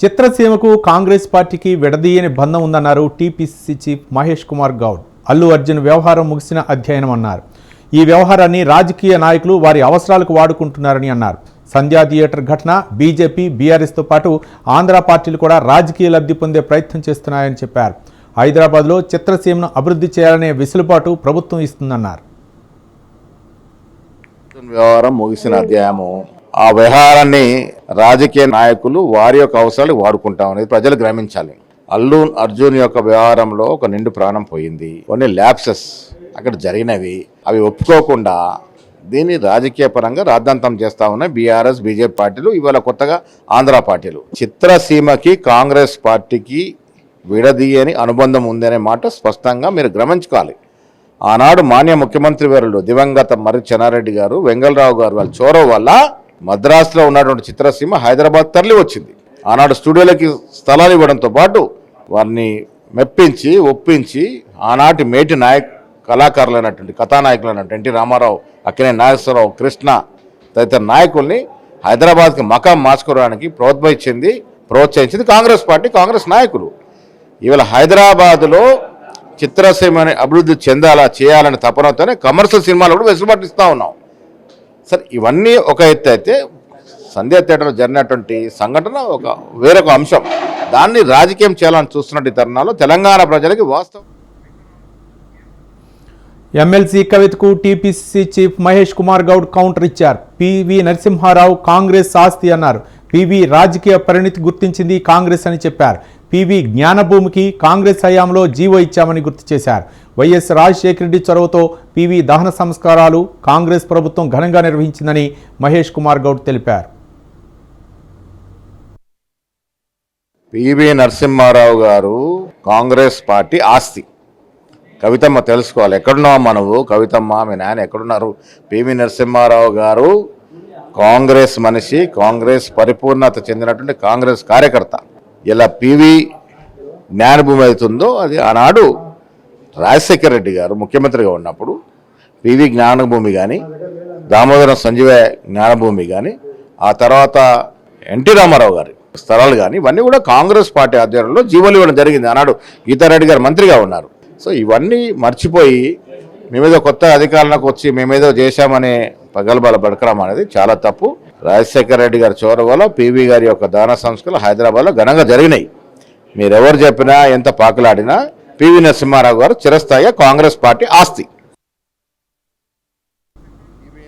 చిత్రసీమకు కాంగ్రెస్ పార్టీకి విడదీయని బంధం ఉందన్నారు టీపీసీసీ చీఫ్ మహేష్ కుమార్ గౌడ్. అల్లు అర్జున్ వ్యవహారం ముగిసిన అధ్యయనం అన్నారు ఈ వ్యవహారాన్ని రాజకీయ నాయకులు వారి అవసరాలకు వాడుకుంటున్నారని అన్నారు. సంధ్యా థియేటర్ ఘటన బీజేపీ బీఆర్ఎస్తో పాటు ఆంధ్ర పార్టీలు కూడా రాజకీయ లబ్ధి పొందే ప్రయత్నం చేస్తున్నాయని చెప్పారు. హైదరాబాద్లో చిత్రసీమను అభివృద్ధి చేయాలనే వెసులుబాటు ప్రభుత్వం ఇస్తుందన్నారు. వ్యవహారం ముగిసిన అధ్యాయము ఆ వ్యవహారాన్ని రాజకీయ నాయకులు వారి యొక్క అవసరాలు వాడుకుంటాం అనేది ప్రజలు గ్రహించాలి. అల్లు అర్జున్ యొక్క వ్యవహారంలో ఒక నిండు ప్రాణం పోయింది. కొన్ని ల్యాప్సెస్ అక్కడ జరిగినవి. అవి ఒప్పుకోకుండా దీన్ని రాజకీయ పరంగా రాద్ధాంతం చేస్తా ఉన్నాయి బీఆర్ఎస్ బీజేపీ పార్టీలు ఇవాళ కొత్తగా ఆంధ్ర పార్టీలు. చిత్రసీమకి కాంగ్రెస్ పార్టీకి విడదీయని అనుబంధం ఉందనే మాట స్పష్టంగా మీరు గ్రమించుకోవాలి ఆనాడు మాన్య ముఖ్యమంత్రి వారులు దివంగత మర్రి చెన్నారెడ్డి గారు వెంగళరావు గారు వాళ్ళ చోరవ వల్ల మద్రాసులో ఉన్నటువంటి చిత్రసీమ హైదరాబాద్ తరలి వచ్చింది. ఆనాడు స్టూడియోలకి స్థలాలు ఇవ్వడంతో పాటు వారిని మెప్పించి ఒప్పించి ఆనాటి మేటి నాయక్ కళాకారులైనటువంటి కథానాయకులైనటువంటి ఎన్టీ రామారావు అక్కినే నాగేశ్వరరావు కృష్ణ తదితర నాయకుల్ని హైదరాబాద్కి మకాం మార్చుకోవడానికి ప్రోత్సహించింది ప్రోత్సహించింది కాంగ్రెస్ పార్టీ కాంగ్రెస్ నాయకులు. ఇవాళ హైదరాబాదులో చిత్రసీమని అభివృద్ధి చెందాలా చేయాలని తపనతోనే కమర్షియల్ సినిమాలు కూడా వెసులుబాటు ఇస్తూ ఉన్నాం. సరే ఇవన్నీ ఒక ఎత్తు అయితే సంధ్యా థియేటర్లో జరిగినటువంటి సంఘటన ఒక వేరొక అంశం. దాన్ని రాజకీయం చేయాలని చూస్తున్నట్టు ఈ తెలంగాణ ప్రజలకి వాస్తవం. ఎమ్మెల్సీ కవితకు TPCC chief Mahesh Kumar Goud counter ఇచ్చారు. పివి నరసింహారావు కాంగ్రెస్ ఆస్తి అన్నారు. పివి రాజకీయ పరిణితి గుర్తించింది కాంగ్రెస్ అని చెప్పారు. పివి జ్ఞానభూమికి కాంగ్రెస్ హయాంలో జీవో ఇచ్చామని గుర్తు చేశారు. వైఎస్ రాజశేఖర రెడ్డి చొరవతో పివి దహన సంస్కారాలు కాంగ్రెస్ ప్రభుత్వం ఘనంగా నిర్వహించిందని మహేష్ కుమార్ గౌడ్ తెలిపారు. పివి నరసింహారావు గారు కాంగ్రెస్ పార్టీ ఆస్తి. కవితమ్మ తెలుసుకోవాలి. ఎక్కడున్నావు మనవు కవితమ్మ మీ నాయన ఎక్కడున్నారు? పివి నరసింహారావు గారు కాంగ్రెస్ మనిషి కాంగ్రెస్ పరిపూర్ణత చెందినటువంటి కాంగ్రెస్ కార్యకర్త. ఇలా పివి జ్ఞానభూమి అవుతుందో అది ఆనాడు రాజశేఖర రెడ్డి గారు ముఖ్యమంత్రిగా ఉన్నప్పుడు పివి జ్ఞానభూమి కానీ దామోదరం సంజీవ జ్ఞానభూమి కానీ ఆ తర్వాత ఎన్టీ రామారావు గారి స్థలాలు కానీ ఇవన్నీ కూడా కాంగ్రెస్ పార్టీ ఆధ్వర్యంలో జీవోలు ఇవ్వడం జరిగింది. ఆనాడు గీతారెడ్డి గారు మంత్రిగా ఉన్నారు. సో ఇవన్నీ మర్చిపోయి మేమేదో కొత్త అధికారులకు వచ్చి మేమేదో చేశామనే పగలబల బడకరం అనేది చాలా తప్పు. రాజశేఖర రెడ్డి గారి చోరవలో పివి గారి యొక్క దాన సంస్కృతులు హైదరాబాద్లో ఘనంగా జరిగినాయి. మీరెవరు చెప్పినా ఎంత పాకులాడినా పివి నరసింహారావు గారు చిరస్థాయి కాంగ్రెస్ పార్టీ ఆస్తి.